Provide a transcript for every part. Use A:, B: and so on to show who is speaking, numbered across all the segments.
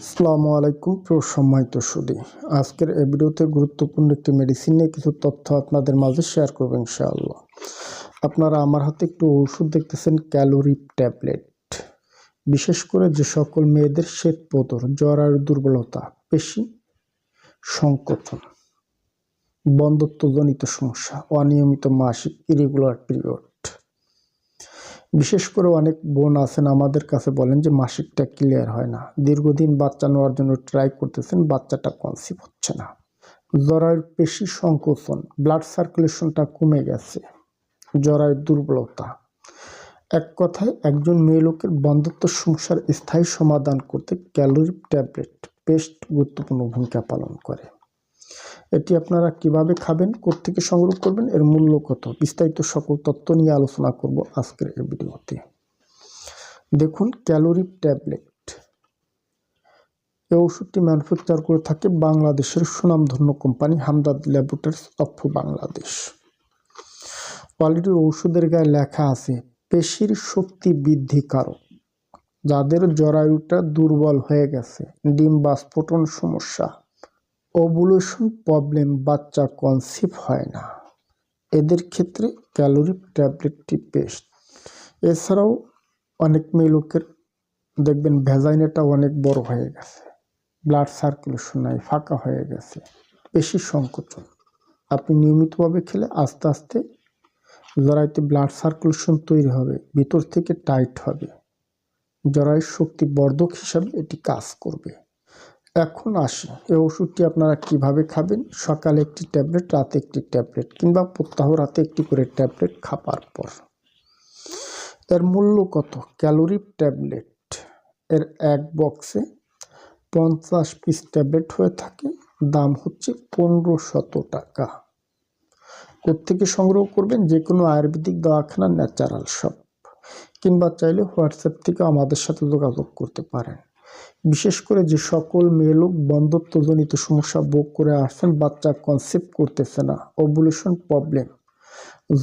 A: আসসালামু আলাইকুম প্রিয় সম্মানিত সুদী। আজকের এই ভিডিওতে গুরুত্বপূর্ণ একটি মেডিসিন নিয়ে কিছু তথ্য আপনাদের মাঝে শেয়ার করব ইনশাআল্লাহ। আপনারা আমার হাতে একটু ওষুধ দেখতেছেন ক্যালোরি ট্যাবলেট। বিশেষ করে যে সকল মেয়েদের শ্বেত পদর জ্বর আর দুর্বলতা, পেশি সংকোচন, বন্ধত্বজনিত সমস্যা, অনিয়মিত মাসিক ইরেগুলার পিরিয়ড বিশেষ করে অনেক বোন আছেন, আমাদের কাছে বলেন যে মাসিকটা ক্লিয়ার হয় না। দীর্ঘদিন বাচ্চা নেওয়ার জন্য ট্রাই করতেছেন, বাচ্চাটা কনসিভ হচ্ছে না। জরায়ুর পেশি সংকোচন ব্লাড সার্কুলেশনটা কমে গেছে, জরায়ুর দুর্বলতা। এক কথায়, একজন মেয়ে লোকের বন্ধুত্ব সমস্যার স্থায়ী সমাধান করতে ক্যালোরি ট্যাবলেট পেস্ট গুরুত্বপূর্ণ ভূমিকা পালন করে। এটি আপনারা কীভাবে খাবেন, কোত্থেকে সংগ্রহ করবেন, এর মূল্য কত? বিস্তারিত সকল তথ্য নিয়ে আলোচনা করব আজকের এই ভিডিওতে। দেখুন, ক্যালোরি ট্যাবলেট। এই ওষুধটি ম্যানুফ্যাকচার করে থাকে বাংলাদেশের সুনামধন্য company Hamdard laboratories of Bangladesh. Already ওষুধের গায়ে লেখা আছে, পেশির শক্তি বৃদ্ধিকারক যাদের জরায়ুটা দুর্বল হয়ে গেছে, ডিম বা স্ফোটন সমস্যা। ওভুলেশন প্রবলেম বাচ্চা কনসিভ হয় না। এদের ক্ষেত্রে ক্যালোরি ট্যাবলেটটি বেস্ট। এছাড়াও অনেক মেয়ে লোকের, দেখবেন ভ্যাজাইনাটা অনেক বড় হয়ে গেছে। ব্লাড সার্কুলেশন নাই, ফাঁকা হয়ে গেছে, বেশি সংকোচন। আপনি নিয়মিতভাবে খেলে আস্তে আস্তে জরাইতে ব্লাড সার্কুলেশন তৈরি হবে, ভিতর থেকে টাইট হবে। জরায়ুর শক্তি বর্ধক হিসাবে এটি কাজ করবে। এখন আসি এই ওষুধটি আপনারা কীভাবে খাবেন? সকালে একটি ট্যাবলেট, রাতে একটি ট্যাবলেট কিংবা প্রত্যাহ রাতে একটি করে ট্যাবলেট খাবার পর। এর মূল্য কত? Calorie tablet. এর এক বক্সে পঞ্চাশ পিস ট্যাবলেট হয়ে থাকে। দাম হচ্ছে পনেরো শত টাকা। কোথেকে সংগ্রহ করবেন? যে কোনো আয়ুর্বেদিক দওয়াখানা ন্যাচারাল শপ। কিংবা চাইলে হোয়াটসঅ্যাপ থেকে আমাদের সাথে যোগাযোগ করতে পারেন। বিশেষ করে যে সকল মেয়ে লোক বন্ধত্বজনিত সমস্যা ভোগ করে আসছেন, বাচ্চা কনসেপ্ট করতেছে না। ওভুলেশন প্রবলেম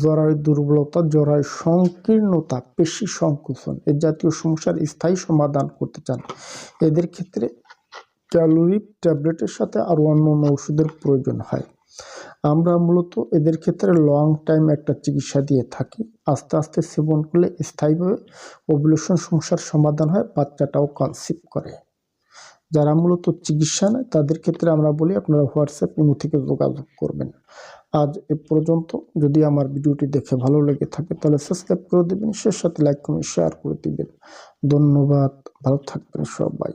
A: জরায়ু দুর্বলতা, জরায়ু সংকীর্ণতা, পেশি সংকোচন এ জাতীয় সমস্যার স্থায়ী সমাধান করতে চান। এদের ক্ষেত্রে ক্যালোরি ট্যাবলেটের সাথে আরও অন্য অন্য ওষুধের প্রয়োজন হয়। আমরা মূলত এদের ক্ষেত্রে লং টাইম একটা চিকিৎসা দিয়ে থাকি। আস্তে আস্তে সেবন করলে স্থায়ীভাবে ওভুলেশন সমস্যার সমাধান হয়, বাচ্চাটাও কনসিভ করে। যারা মূলত চিকিৎসা নেয়, তাদের ক্ষেত্রে আমরা বলি আপনারা হোয়াটসঅ্যাপ, ইমো থেকে যোগাযোগ করবেন। আজ এ পর্যন্ত। যদি আমার ভিডিওটি দেখে ভালো লেগে থাকে, তাহলে সাবস্ক্রাইব করে দেবেন সে সাথে লাইক কমেন্ট শেয়ার করে দিবেন। ধন্যবাদ। ভালো থাকবেন সবাই।